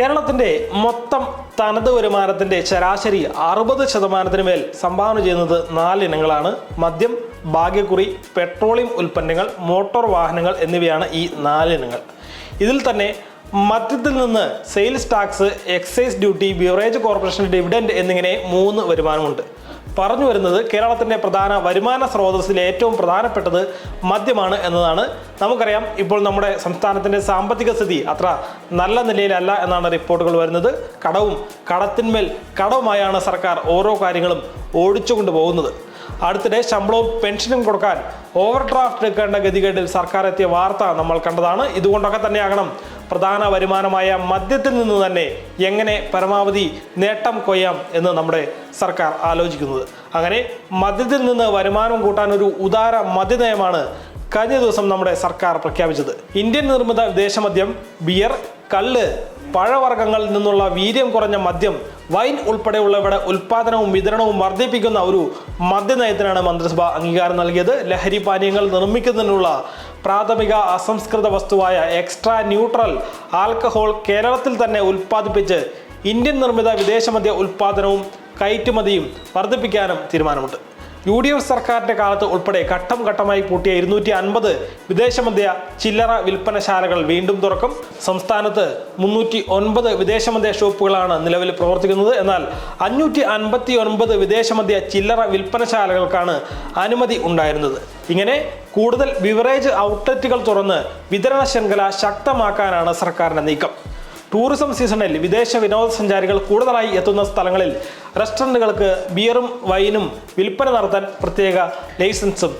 കേരളത്തിന്റെ മൊത്തം തനത് വരുമാനത്തിന്റെ ശരാശരി അറുപത് ശതമാനത്തിന് മേൽ സംഭാവന ചെയ്യുന്നത് നാല് ഇനങ്ങളാണ്. മദ്യം ഭാഗ്യക്കുറി പെട്രോളിയം ഉൽപ്പന്നങ്ങൾ മോട്ടോർ വാഹനങ്ങൾ എന്നിവയാണ് ഈ നാല് ഇനങ്ങൾ. ഇതിൽ തന്നെ മദ്യത്തിൽ നിന്ന് sales tax excise duty beverage corporation dividend എന്നിങ്ങനെ മൂന്ന് വരുമാനമുണ്ട്. പറഞ്ഞു വരുന്നത് കേരളത്തിന്റെ പ്രധാന വരുമാന സ്രോതസ്സിൽ ഏറ്റവും പ്രധാനപ്പെട്ടത് മദ്യമാണ് എന്നതാണ്. നമുക്കറിയാം ഇപ്പോൾ നമ്മുടെ സംസ്ഥാനത്തിന്റെ സാമ്പത്തിക സ്ഥിതി അത്ര നല്ല നിലയിലല്ല എന്നാണ് റിപ്പോർട്ടുകൾ വരുന്നത്. കടവും കടത്തിന്മേൽ കടവുമായാണ് സർക്കാർ ഓരോ കാര്യങ്ങളും ഓടിച്ചുകൊണ്ട് പോകുന്നത് അടുത്തിടെ ശമ്പളവും പെൻഷനും കൊടുക്കാൻ ഓവർ ഡ്രാഫ്റ്റ് എടുക്കേണ്ട ഗതികേടിൽ സർക്കാർ എത്തിയ വാർത്ത നമ്മൾ കണ്ടതാണ്. ഇതുകൊണ്ടൊക്കെ തന്നെയാകണം പ്രധാന വരുമാനമായ മദ്യത്തിൽ നിന്ന് തന്നെ എങ്ങനെ പരമാവധി നേട്ടം കൊയ്യാം എന്ന് നമ്മുടെ സർക്കാർ ആലോചിക്കുന്നത്. അങ്ങനെ മദ്യത്തിൽ നിന്ന് വരുമാനം കൂട്ടാൻ ഒരു ഉദാര മദ്യനയമാണ് കഴിഞ്ഞ ദിവസം നമ്മുടെ സർക്കാർ പ്രഖ്യാപിച്ചത്. ഇന്ത്യൻ നിർമ്മിത വിദേശ മദ്യം ബിയർ കള്ള് പഴവർഗങ്ങളിൽ നിന്നുള്ള വീര്യം കുറഞ്ഞ മദ്യം വൈൻ ഉൾപ്പെടെയുള്ളവയുടെ ഉൽപാദനവും വിതരണവും വർദ്ധിപ്പിക്കുന്ന ഒരു മദ്യനയത്തിനാണ് മന്ത്രിസഭ അംഗീകാരം നൽകിയത്. ലഹരി പാനീയങ്ങൾ നിർമ്മിക്കുന്നതിനുള്ള പ്രാഥമിക അസംസ്കൃത വസ്തുവായ എക്സ്ട്രാ ന്യൂട്രൽ ആൽക്കഹോൾ കേരളത്തിൽ തന്നെ ഉൽപ്പാദിപ്പിച്ച് ഇന്ത്യൻ നിർമ്മിത വിദേശമദ്യ ഉൽപാദനവും കയറ്റുമതിയും വർദ്ധിപ്പിക്കാനും തീരുമാനമുണ്ട്. യു ഡി എഫ് സർക്കാരിന്റെ കാലത്ത് ഉൾപ്പെടെ ഘട്ടം ഘട്ടമായി പൂട്ടിയ ഇരുന്നൂറ്റി അൻപത് വിദേശമദ്യ ചില്ലറ വിൽപ്പനശാലകൾ വീണ്ടും തുറക്കും. സംസ്ഥാനത്ത് മുന്നൂറ്റി ഒൻപത് വിദേശമദ്യ ഷോപ്പുകളാണ് നിലവിൽ പ്രവർത്തിക്കുന്നത്. എന്നാൽ അഞ്ഞൂറ്റി അൻപത്തി ഒൻപത് വിദേശമദ്യ ചില്ലറ വിൽപ്പനശാലകൾക്കാണ് അനുമതി ഉണ്ടായിരുന്നത്. ഇങ്ങനെ കൂടുതൽ ബിവറേജ് ഔട്ട്ലെറ്റുകൾ തുറന്ന് വിതരണ ശൃംഖല ശക്തമാക്കാനാണ് സർക്കാരിന്റെ നീക്കം. ടൂറിസം സീസണിൽ വിദേശ വിനോദസഞ്ചാരികൾ കൂടുതലായി എത്തുന്ന സ്ഥലങ്ങളിൽ റെസ്റ്റോറന്റുകൾക്ക് ബിയറും വൈനും വിൽപ്പന നടത്താൻ പ്രത്യേക ലൈസൻസും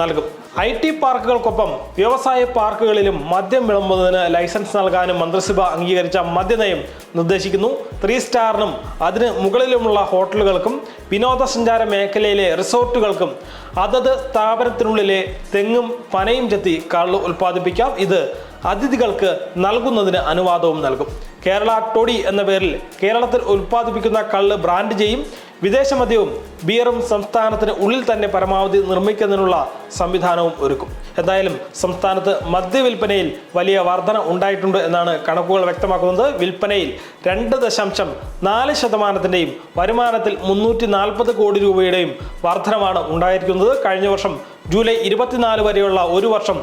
നൽകും. ഐ ടി പാർക്കുകൾക്കൊപ്പം വ്യവസായ പാർക്കുകളിലും മദ്യം വിളമ്പുന്നതിന് ലൈസൻസ് നൽകാനും മന്ത്രിസഭ അംഗീകരിച്ച മദ്യനയം നിർദ്ദേശിക്കുന്നു. ത്രീ സ്റ്റാറിനും അതിന് മുകളിലുമുള്ള ഹോട്ടലുകൾക്കും വിനോദസഞ്ചാര മേഖലയിലെ റിസോർട്ടുകൾക്കും അതത് സ്ഥാപനത്തിനുള്ളിലെ തെങ്ങും പനയും ചെത്തി കള്ള് ഉൽപ്പാദിപ്പിക്കാം. ഇത് അതിഥികൾക്ക് നൽകുന്നതിന് അനുവാദവും നൽകും. കേരള ടൊടി എന്ന പേരിൽ കേരളത്തിൽ ഉൽപ്പാദിപ്പിക്കുന്ന കള്ള് ബ്രാൻഡ് ചെയ്യും. വിദേശ മദ്യവും ബിയറും സംസ്ഥാനത്തിന് ഉള്ളിൽ തന്നെ പരമാവധി നിർമ്മിക്കുന്നതിനുള്ള സംവിധാനവും ഒരുക്കും. എന്തായാലും സംസ്ഥാനത്ത് മദ്യവിൽപ്പനയിൽ വലിയ വർധന ഉണ്ടായിട്ടുണ്ട് എന്നാണ് കണക്കുകൾ വ്യക്തമാക്കുന്നത്. വിൽപ്പനയിൽ രണ്ട് ദശാംശം നാല് ശതമാനത്തിന്റെയും വരുമാനത്തിൽ മുന്നൂറ്റി നാൽപ്പത് കോടി രൂപയുടെയും വർധനമാണ് ഉണ്ടായിരിക്കുന്നത്. കഴിഞ്ഞ വർഷം ജൂലൈ ഇരുപത്തിനാല് വരെയുള്ള ഒരു വർഷം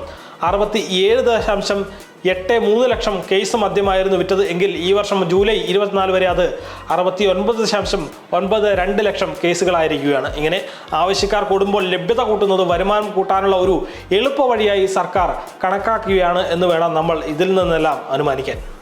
അറുപത്തി ഏഴ് ദശാംശം എട്ട് മൂന്ന് ലക്ഷം കേസ് മദ്യമായിരുന്നു വിറ്റത് എങ്കിൽ ഈ വർഷം ജൂലൈ ഇരുപത്തിനാല് വരെ അത് അറുപത്തി ഒൻപത് ദശാംശം ഒൻപത് രണ്ട് ലക്ഷം കേസുകളായിരിക്കുകയാണ്. ഇങ്ങനെ ആവശ്യക്കാർ കൂടുമ്പോൾ ലഭ്യത കൂട്ടുന്നത് വരുമാനം കൂട്ടാനുള്ള ഒരു എളുപ്പ വഴിയായി സർക്കാർ കണക്കാക്കുകയാണ് എന്ന് വേണം നമ്മൾ ഇതിൽ നിന്നെല്ലാം അനുമാനിക്കാൻ.